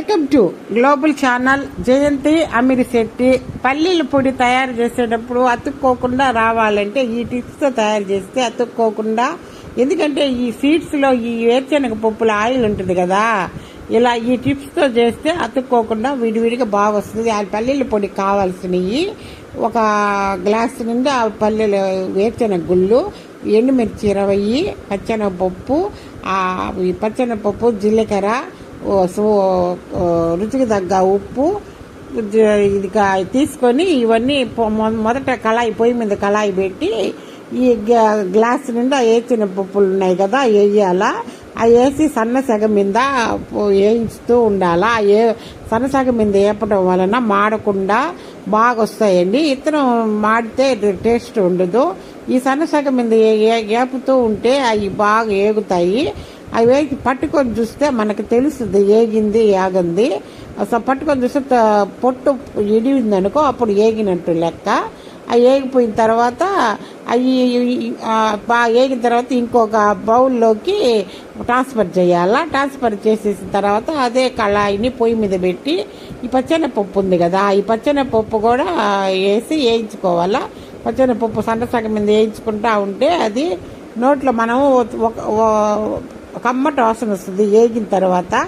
Welcome to global channel Jayanti Ameer Shetty. పల్లీల పొడి తయారు చేసేటప్పుడు అతుక్కోకుండా రావాలంటే ఈ టిప్స్తో తయారు చేస్తే అతుక్కోకుండా ఎందుకంటే ఈ సీడ్స్లో ఈ వేరుశనగ పప్పుల ఆయిల్ ఉంటుంది కదా ఇలా ఈ టిప్స్తో చేస్తే అతుక్కోకుండా విడివిడిగా బాగా వస్తుంది. ఆ పల్లీల పొడి కావాల్సినవి ఒక గ్లాస్ నిండా ఆ పల్లెల వేరుశనగ గుళ్ళు ఎండుమిర్చి ఇరవై పచ్చెనగపప్పు ఆ ఈ పచ్చెనగపప్పు జీలకర్ర రుచికి తగ్గ ఉప్పు ఇది తీసుకొని ఇవన్నీ మొదట కళాయి పొయ్యి మీద కళాయి పెట్టి ఈ గ్లాస్ నిండా వేసిన పప్పులు ఉన్నాయి కదా వేయాలా? అవి వేసి సన్న సెగ మీద వేయించుతూ ఉండాలా? ఏ సన్న సెగ మీద వేపడం వలన మాడకుండా బాగా వస్తాయండి ఇతను మాడితే టేస్ట్ ఉండదు. ఈ సన్న సెగ మీద ఏ- ఉంటే అవి బాగా ఏగుతాయి. అవి వేసి పట్టుకొని చూస్తే మనకు తెలుస్తుంది ఏగింది ఏగంది. అసలు పట్టుకొని చూస్తే పొట్టు ఇడివింది అనుకో అప్పుడు ఏగినట్టు లెక్క. అవి ఏగిపోయిన తర్వాత అవి ఏగిన తర్వాత ఇంకొక బౌల్లోకి ట్రాన్స్ఫర్ చేయాలా? ట్రాన్స్ఫర్ చేసేసిన తర్వాత అదే కళాయిని పొయ్యి మీద పెట్టి ఈ పచ్చెనపప్పు ఉంది కదా ఈ పచ్చెనపప్పు కూడా వేసి వేయించుకోవాలా? పచ్చెనపప్పు సన్న సగం మీద వేయించుకుంటా ఉంటే అది నోట్లో మనం ఒక కమ్మటి వాసన వస్తుంది. ఏగిన తర్వాత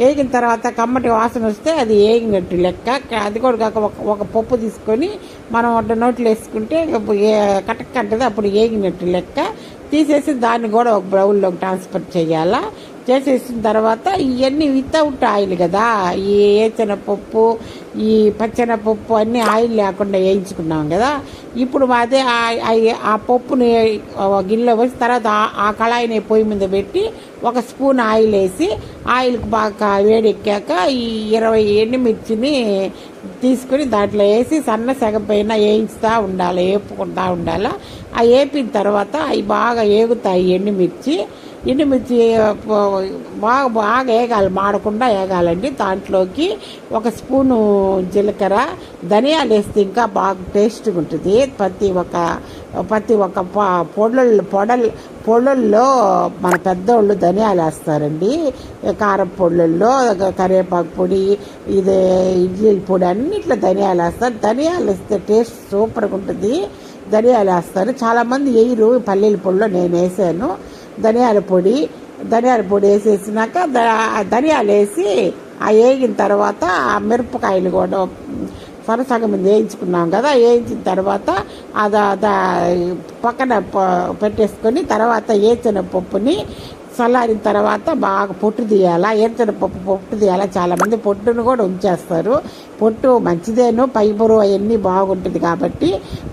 ఏగిన తర్వాత కమ్మటి వాసన వస్తే అది ఏగినట్టు లెక్క. అది కూడా కాక ఒక ఒక పప్పు తీసుకొని మనం ఒక నోట్లో వేసుకుంటే కటక్ అంటది అప్పుడు ఏగినట్టు లెక్క. తీసేసి దాన్ని కూడా ఒక బ్రౌన్లోకి ట్రాన్స్ఫర్ చేయాలా. చేసేసిన తర్వాత ఇవన్నీ వితౌట్ ఆయిల్ కదా. ఈ వేసిన పప్పు ఈ పచ్చన పప్పు అన్నీ ఆయిల్ లేకుండా వేయించుకున్నాం కదా. ఇప్పుడు అదే ఆ- ఆ- పప్పుని గిన్నెలో వేసి తర్వాత ఆ- ఆ కళాయిని పొయ్యి మీద పెట్టి ఒక స్పూన్ ఆయిల్ వేసి ఆయిల్కి బాగా వేడెక్కాక ఈ ఇరవై ఎండుమిర్చిని తీసుకుని దాంట్లో వేసి సన్న సెగ పైన వేయించుతూ ఉండాలి వేపుకుంటూ ఉండాలి. ఆ వేపిన తర్వాత అవి బాగా ఏగుతాయి ఎండుమిర్చి. ఎండుమిర్చి బాగా బాగా వేగాలి మాడకుండా వేగాలండి దాంట్లోకి ఒక స్పూను జీలకర్ర ధనియాలు వేస్తే ఇంకా బాగా టేస్ట్గా ఉంటుంది. ప్రతి ఒక ప్రతి ఒక పొడలు పొడలు పొడల్లో మన పెద్దోళ్ళు ధనియాలు వేస్తారండి. కారం పొడుల్లో కరివేపాకు పొడి ఇది ఇడ్లీ పొడి అన్నిట్లో ధనియాలు వేస్తారు. ధనియాలు వేస్తే టేస్ట్ సూపర్గా ఉంటుంది. ధనియాలు వేస్తారు. చాలామంది వేయరు పల్లీల పొడిలో నేను వేసాను. ధనియాల పొడి ధనియాల పొడి వేసేసినాక ధనియాలు వేసి ఆ వేగిన తర్వాత ఆ మిరపకాయలు కూడా సరసగం మీద వేయించుకున్నాం కదా వేయించిన తర్వాత అది పక్కన ప- పెట్టేసుకొని తర్వాత వేసిన పప్పుని చల్లారిన తర్వాత బాగా పొట్టు తీయాలా ఏర్చిన పప్పు పొట్టు తీయాలా. చాలామంది పొట్టును కూడా ఉంచేస్తారు. పొట్టు మంచిదేను ఫైబరు అవన్నీ బాగుంటుంది కాబట్టి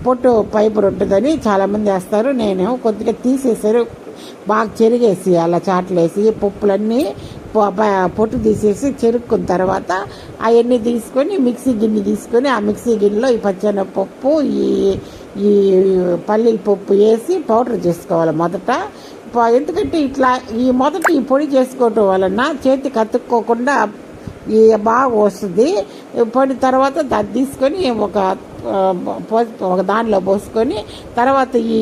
పొట్టు ఫైబర్ ఉంటుందని చాలామంది వేస్తారు. నేను కొద్దిగా తీసేసారు బాగా చెరిగేసి అలా చాట్లేసి పప్పులన్నీ పొట్టు తీసేసి చెరుక్కున్న తర్వాత అవన్నీ తీసుకొని మిక్సీ గిన్నె తీసుకొని ఆ మిక్సీ గిన్నెలో ఈ పచ్చనపప్పు ఈ ఈ పల్లీల పప్పు వేసి పౌడర్ చేసుకోవాలి మొదట. ఎందుకంటే ఇట్లా ఈ మొదట ఈ పొడి చేసుకోవటం వలన చేతికి అతుక్కోకుండా బాగా వస్తుంది పడిన తర్వాత దాన్ని తీసుకొని ఒక ఒక దానిలో పోసుకొని తర్వాత ఈ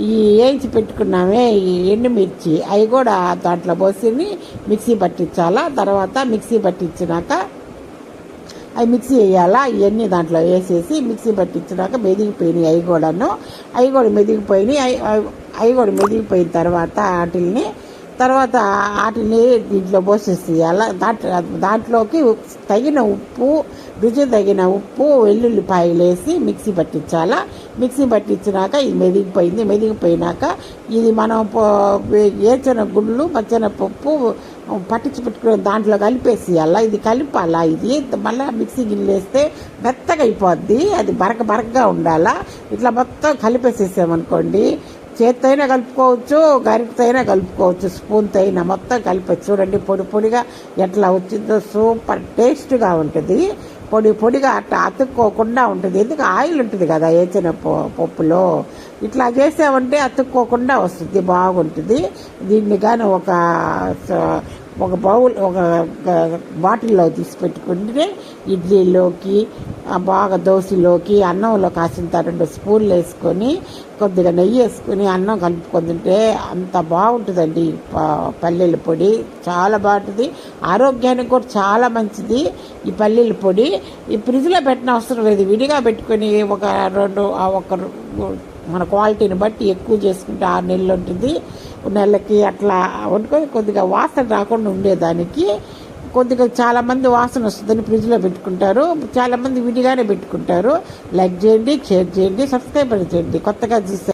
ఈ వేయించి పెట్టుకున్నామే ఈ ఎండుమిర్చి. అవి కూడా దాంట్లో పోసి మిక్సీ పట్టించాలా? తర్వాత మిక్సీ పట్టించినాక అవి మిక్సీ వేయాలా? ఇవన్నీ దాంట్లో వేసేసి మిక్సీ పట్టించినాక మెదిగిపోయినాయి అవి కూడాను. అవి కూడా మెదిగిపోయినాయి. అవి- అవి- అవి కూడా మెదిగిపోయిన తర్వాత వాటిల్ని తర్వాత వాటిని దీంట్లో అలా దాంట్లో దాంట్లోకి తగిన ఉప్పు రుచి తగిన ఉప్పు వెల్లుల్లిపాయలు వేసి మిక్సీ పట్టించాలా. మిక్సీ పట్టించినాక ఇది మెదిగిపోయింది. మెదిగిపోయినాక ఇది మనం పో- వేసిన గుళ్ళు పచ్చన పప్పు పట్టించి పెట్టుకుని దాంట్లో కలిపేసేయాల. ఇది కలిపాలా. ఇది మళ్ళీ మిక్సీ గిన్నెలు మెత్తగా అయిపోద్ది. అది బరక బరకగా ఉండాలా. ఇట్లా మొత్తం కలిపేసేసామనుకోండి చేత్తైనా కలుపుకోవచ్చు గరిటతో కలుపుకోవచ్చు స్పూన్తో అయినా మొత్తం కలిపచ్చు చూడండి పొడి పొడిగా ఎట్లా వచ్చిందో సూపర్ టేస్ట్గా ఉంటుంది. పొడి పొడిగా అట్లా అతుక్కోకుండా ఉంటుంది. ఎందుకు? ఆయిల్ ఉంటుంది కదా వేసిన ప- పప్పులో. ఇట్లా చేసామంటే అతుక్కోకుండా వస్తుంది బాగుంటుంది. దీన్ని కానీ ఒక ఒక బౌల్ ఒక బాటిల్లో తీసి పెట్టుకుంటే ఇడ్లీలోకి బాగా దోశలోకి అన్నంలో కాసింత రెండు స్పూన్లు వేసుకొని కొద్దిగా నెయ్యి వేసుకొని అన్నం కలుపుకొని తింటే అంత బాగుంటుందండి ప- పల్లీల పొడి. చాలా బాగుంటుంది. ఆరోగ్యానికి కూడా చాలా మంచిది ఈ పల్లీల పొడి. ఈ ఫ్రిడ్జ్లో పెట్టిన అవసరం లేదు. విడిగా పెట్టుకొని ఒక రెండు ఒక మన క్వాలిటీని బట్టి ఎక్కువ చేసుకుంటే ఆరు నెలలు ఉంటుంది. నెలకి అట్లా వండుకొని కొద్దిగా వాసన రాకుండా ఉండేదానికి కొద్దిగా చాలామంది వాసన వస్తుందని ఫ్రిడ్జ్లో పెట్టుకుంటారు. చాలామంది విడిగానే పెట్టుకుంటారు. లైక్ చేయండి షేర్ చేయండి సబ్స్క్రైబ్ చేయండి. కొత్తగా చూస్తే